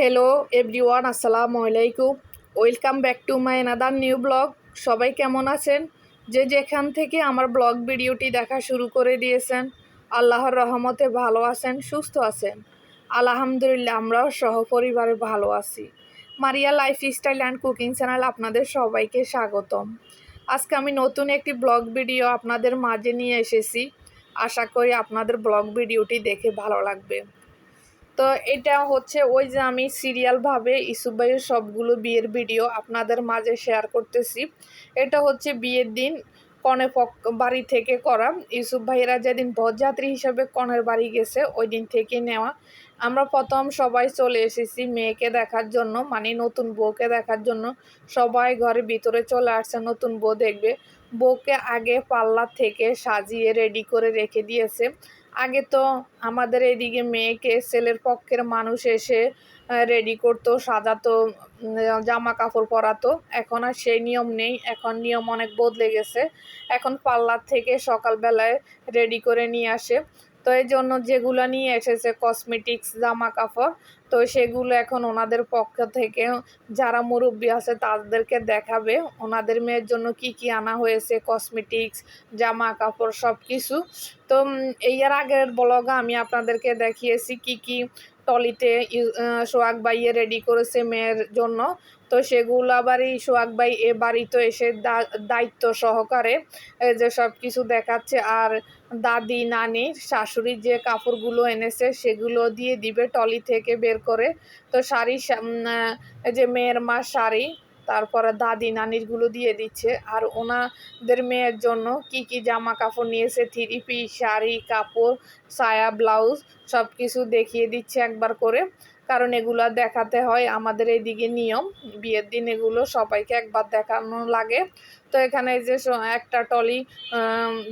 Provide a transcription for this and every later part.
Hello everyone আসসালামু আলাইকুম। Welcome back to my another new blog সবাই কেমন আছেন? যে যেখান থেকে আমার ব্লগ ভিডিওটি দেখা শুরু করে দিয়েছেন, আল্লাহর রহমতে ভালো আছেন, সুস্থ আছেন। আলহামদুলিল্লাহ, আমরাও সহপরিবারে ভালো আছি। Maria lifestyle and cooking channel আপনাদের সবাইকে স্বাগতম। আজকে আমি নতুন একটি ব্লগ ভিডিও আপনাদের মাঝে নিয়ে এসেছি। আশা করি আপনাদের ব্লগ ভিডিওটি দেখে ভালো লাগবে। তো এটা হচ্ছে ওই যে আমি সিরিয়ালভাবে ইসুফ ভাইয়ের সবগুলো বিয়ের ভিডিও আপনাদের মাঝে শেয়ার করতেছি। এটা হচ্ছে বিয়ের দিন, কনে বাড়ি থেকে করা। ইউসুফ ভাইয়েরা যেদিন বরযাত্রী হিসাবে কনের বাড়ি গেছে, ওই দিন থেকে নেওয়া। আমরা প্রথম সবাই চলে এসেছি মেয়েকে দেখার জন্য মানে নতুন বউকে দেখার জন্য। সবাই ঘরের ভিতরে চলে আসছে, নতুন বউ দেখবে। বউকে আগে পাল্লা থেকে সাজিয়ে রেডি করে রেখে দিয়েছে। আগে তো আমাদের এদিকে মেয়েকে ছেলের পক্ষের মানুষ এসে রেডি করতো, সাজাতো জামা কাপড় পরাতো। এখন আর সেই নিয়ম নেই। এখন নিয়ম অনেক বদলে গেছে। এখন পার্লার থেকে সকালবেলায় রেডি করে নিয়ে আসে। তো এই জন্য যেগুলো নিয়ে এসেছে কসমেটিক্স জামা কাপড় তো সেগুলো এখন ওনাদের পক্ষ থেকে যারা মুরব্বী আছে তাদেরকে দেখাবে। ওনাদের মেয়ের জন্য কি কি আনা হয়েছে কসমেটিক্স জামা কাপড় সব কিছু তো এই আগের ব্লগে আমি আপনাদেরকে দেখিয়েছি কি কি টলিতে সোহাগ বাইয়ে রেডি করেছে মেয়ের জন্য। তো সেগুলো আবার এই সোহাগ ভাই এ বাড়িতে এসে দায়িত্ব সহকারে যে সব কিছু দেখাচ্ছে। আর দাদি, নানি শাশুড়ির যে কাপড়গুলো এনেছে সেগুলো দিয়ে দিবে টলি থেকে বের করে। তো শাড়ি যে মেয়ের মা শাড়ি তারপরে দাদি নানিরগুলো দিয়ে দিচ্ছে। আর ওনাদের মেয়ের জন্য কি কি জামা কাপড় নিয়েছে থ্রি পিস শাড়ি, কাপড়, সায়া, ব্লাউজ সব কিছু দেখিয়ে দিচ্ছে একবার করে। কারণ এগুলো দেখাতে হয় আমাদের এইদিকে নিয়ম। বিয়ের দিন এগুলো সবাইকে একবার দেখানো লাগে। তো এখানে যে একটা টলি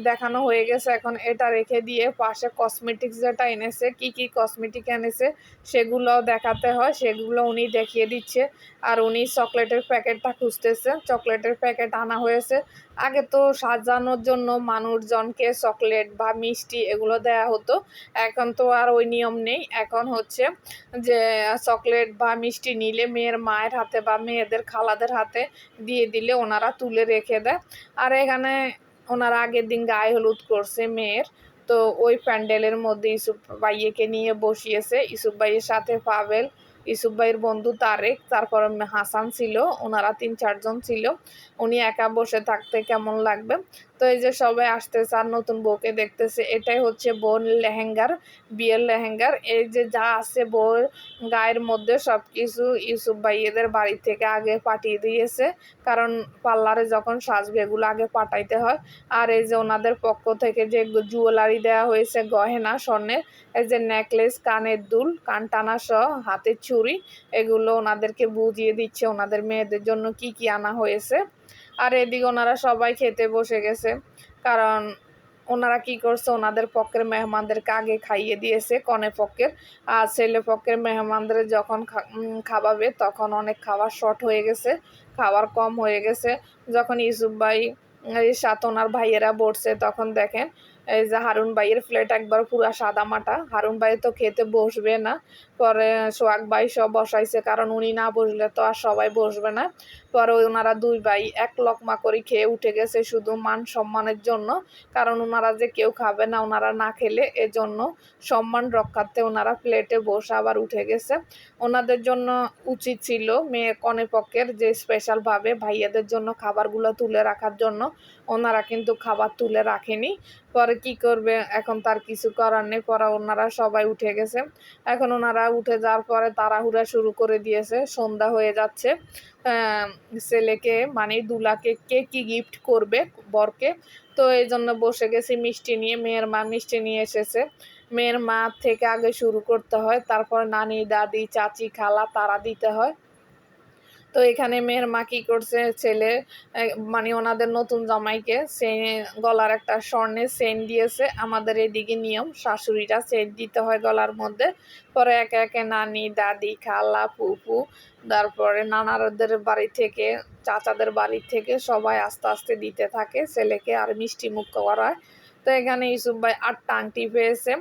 দেখানো হয়ে গেছে। এখন এটা রেখে দিয়ে পাশে কসমেটিক্স যেটা এনেছে, কি কি কসমেটিক এনেছে সেগুলো দেখাতে হয়। সেগুলো উনি দেখিয়ে দিচ্ছে। আর উনি চকলেটের প্যাকেটটা খুঁজতেছে। চকলেটের প্যাকেট আনা হয়েছে। আগে তো সাজানোর জন্য মানুষজনকে চকলেট বা মিষ্টি এগুলো দেয়া হতো। এখন তো আর ওই নিয়ম নেই। এখন হচ্ছে যে, চকলেট বা মিষ্টি নিলে মেয়ের মায়ের হাতে বা মেয়েদের খালাদের হাতে দিয়ে দিলে ওনারা তুলে রেখে দেয় আর এখানে ওনার আগের দিন গায়ে হলুদ করছে মেয়ের। তো ওই প্যান্ডেলের মধ্যে ইসুফ ভাইয়েকে নিয়ে বসিয়েছে। ইসুফ ভাইয়ের সাথে পাবেল ইসুফ ভাইয়ের বন্ধু তারেক তারপর হাসান ছিল, ওনারা তিন, চারজন ছিল। উনি একা বসে থাকতে কেমন লাগবে? তো এই যে সবাই আসতেছে আর নতুন বউকে দেখতেছে, এটাই হচ্ছে বোন লেহেঙ্গার, বিয়ের লেহেঙ্গার। এই যে যা আছে বউর গায়ের মধ্যে সব কিছু ইউসুফ ভাইয়েদের বাড়ি থেকে আগে পাঠিয়ে দিয়েছে। কারণ পার্লারে যখন সাজবে এগুলো আগে পাঠাইতে হয়। আর এই যে ওনাদের পক্ষ থেকে যে জুয়েলারি দেওয়া হয়েছে গহেনা স্বর্ণের, এই যে নেকলেস, কানের দুল কান টানা সহ হাতের ছুরি এগুলো ওনাদেরকে বুঝিয়ে দিচ্ছে ওনাদের মেয়েদের জন্য কি কি আনা হয়েছে। আর এদিকে ওনারা সবাই খেতে বসে গেছে, কারণ ওনারা কি করছে, ওনাদের পক্ষের মেহমানদেরকে আগে খাইয়ে দিয়েছে কনে পক্ষের, আর ছেলে পক্ষের মেহমানদের যখন খাওয়াবে তখন অনেক খাবার শর্ট হয়ে গেছে, খাবার কম হয়ে গেছে। যখন ইউসুফ ভাই সাত ওনার ভাইয়েরা বসছে তখন দেখেন এই যে হারুন ভাইয়ের প্লেট একবার পুরো সাদা মাটা। হারুন ভাই তো খেতে বসবে না, পরে সোহাগ ভাই সব বসাইছে, কারণ উনি না বসলে তো আর সবাই বসবে না। পরে ওনারা দুই ভাই এক লকমা করে খেয়ে উঠে গেছে শুধু মান সম্মানের জন্য, কারণ ওনারা যে কেউ খাবে না, ওনারা না খেলে এজন্য সম্মান রক্ষার্থে ওনারা প্লেটে বসে আবার উঠে গেছে। ওনাদের জন্য উচিত ছিল মেয়ে কনে পক্ষের যে স্পেশালভাবে ভাইয়াদের জন্য খাবারগুলো তুলে রাখার জন্য, ওনারা কিন্তু খাবার তুলে রাখেনি। পরে কি করবে? এখন তার কিছু করার নেই। পরে ওনারা সবাই উঠে গেছে। এখন ওনারা উঠে যাওয়ার পরে তাড়াহুড়া শুরু করে দিয়েছে। সন্ধ্যা হয়ে যাচ্ছে। ছেলেকে মানে দুলাকে কে কি গিফট করবে বরকে? তো এই জন্য বসে গেছি মিষ্টি নিয়ে। মেয়ের মা মিষ্টি নিয়ে এসেছে। মেয়ের মা থেকে আগে শুরু করতে হয়। তারপর নানি, দাদি, চাচি, খালা তারা দিতে হয়। তো এখানে মেয়ের মা কী করছে? ছেলে মানে ওনাদের নতুন জামাইকে সে গলার একটা স্বর্ণের সেন দিয়েছে। আমাদের এদিকে নিয়ম, শাশুড়িরা সেন দিতে হয় গলার মধ্যে। পরে একে একে নানি, দাদি, খালা পুপু তারপরে নানারদের বাড়ি থেকে, চাচাদের বাড়ি থেকে সবাই আস্তে আস্তে দিতে থাকে। ছেলেকে আর মিষ্টি মুখ করায় তো এখানে ইউসুফ ভাই আটটা আংটি পেয়েছে।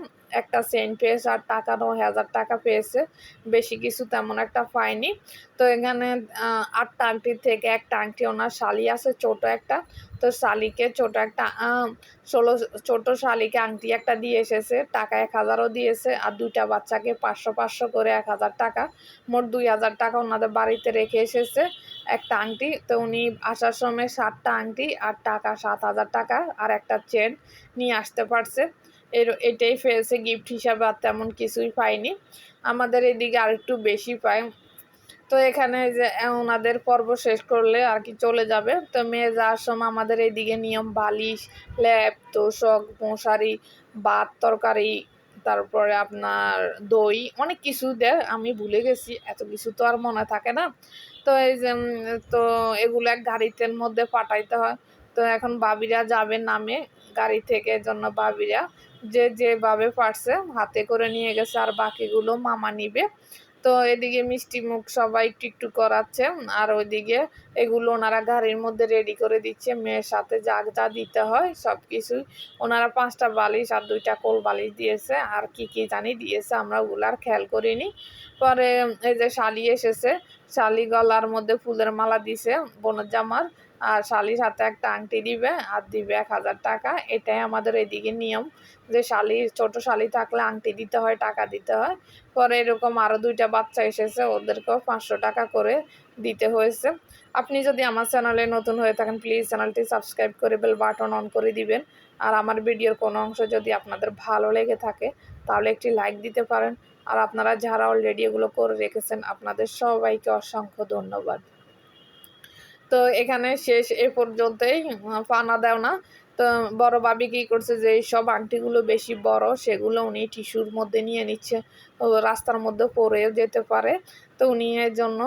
একটা সেন্ট পেয়েছে আর টাকা নয় হাজার টাকা পেয়েছে। বেশি কিছু তেমন একটা পায়নি তো এখানে আটটা আংটির থেকে একটা আংটি ওনার শালি আছে, ছোট একটা। তো শালিকে ছোট একটা ষোলো, ছোট শালিকে আংটি একটা দিয়ে এসেছে। টাকা এক হাজারও দিয়েছে আর দুইটা বাচ্চাকে পাঁচশো পাঁচশো করে এক হাজার টাকা। মোট দুই হাজার টাকা ওনাদের বাড়িতে রেখে এসেছে একটা আংটি। তো উনি আসার সময় সাতটা আংটি আর টাকা সাত হাজার টাকা আর একটা চেন নিয়ে আসতে পারছে। এর, এটাই পেয়েছে গিফট হিসাবে আর তেমন কিছুই পাইনি। আমাদের এদিকে আর একটু বেশি পায়। তো এখানে যে ওনাদের পর্ব শেষ করলে আর কি চলে যাবে। তো মেয়ে যাওয়ার সময় আমাদের এইদিকে নিয়ম বালিশ, ল্যাপ, তোষক, মশারি, ভাত, তরকারি, তারপরে আপনার দই, অনেক কিছু দেয়। আমি ভুলে গেছি, এত কিছু তো আর মনে থাকে না। তো এই যে তো এগুলো এক গাড়িতে মধ্যে পাঠাইতে হয়। তো এখন বাবিরা যাবে নামে, গাড়ি থেকে জন্য বাবিরা। যে যেভাবে পারছে হাতে করে নিয়ে গেছে আর বাকিগুলো মামা নিবে। তো এদিকে মিষ্টি মুখ সবাই একটু একটু করাচ্ছে, আর ওইদিকে এগুলো ওনারা গাড়ির মধ্যে রেডি করে দিচ্ছে। মেয়ের সাথে যা যা দিতে হয় সব কিছুই ওনারা পাঁচটা বালিশ আর দুইটা কোল বালিশ দিয়েছে, আর কি কি জানি দিয়েছে, আমরা ওগুলো আর খেয়াল করিনি। পরে এই যে শালি এসেছে, শালি গলার মধ্যে ফুলের মালা দিছে বোনের জামার। আর শালির হাতে একটা আংটি দিবে আর দিবে এক হাজার টাকা। এটাই আমাদের এদিকে নিয়ম যে শালি, ছোট শালি থাকলে আংটি দিতে হয়, টাকা দিতে হয়। পরে এরকম আরও দুইটা বাচ্চা এসেছে, ওদেরকেও পাঁচশো টাকা করে দিতে হয়েছে। আপনি যদি আমার চ্যানেলে নতুন হয়ে থাকেন প্লিজ চ্যানেলটি সাবস্ক্রাইব করে বেল বাটন অন করে দিবেন। আর আমার ভিডিওর কোনো অংশ যদি আপনাদের ভালো লেগে থাকে, তাহলে একটি লাইক দিতে পারেন। আর আপনারা যারা অলরেডি এগুলো করে রেখেছেন, আপনাদের সবাইকে অসংখ্য ধন্যবাদ। তো এখানে শেষ এ পর্যন্তই। পানা দেও না। তো বড় বাবি কি করছে যে সব আংটিগুলো বেশি বড়, সেগুলো উনি টিস্যুর মধ্যে নিয়ে নিচ্ছে। রাস্তার মধ্যে পড়েও যেতে পারে। তো উনি এর জন্য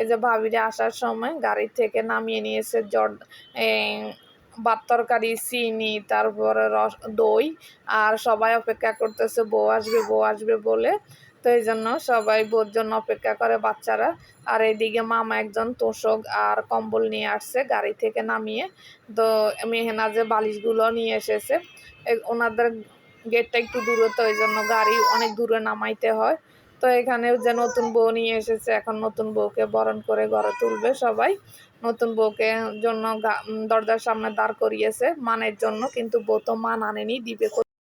এই যে ভাবিরে আসার সময় গাড়ি থেকে নামিয়ে নিয়েছে জর্দ ভাত তরকারি, চিনি, তারপরে রস, দই। আর সবাই অপেক্ষা করতেছে, বউ আসবে বউ আসবে বলে। তো এই জন্য সবাই বউর জন্য অপেক্ষা করে বাচ্চারা। আর এইদিকে মামা একজন তোষক আর কম্বল নিয়ে আসছে গাড়ি থেকে নামিয়ে। তো মেহনা যে বালিশগুলো নিয়ে এসেছে ওনাদের গেটটা একটু দূরে, তো এই জন্য গাড়ি অনেক দূরে নামাইতে হয়। তো এখানে যে নতুন বউ নিয়ে এসেছে, এখন নতুন বউকে বরণ করে ঘরে তুলবে সবাই। নতুন বউকে জন্য দরজার সামনে দাঁড় করিয়েছে মানের জন্য, কিন্তু বউ তো মান আনেনি, দিবে?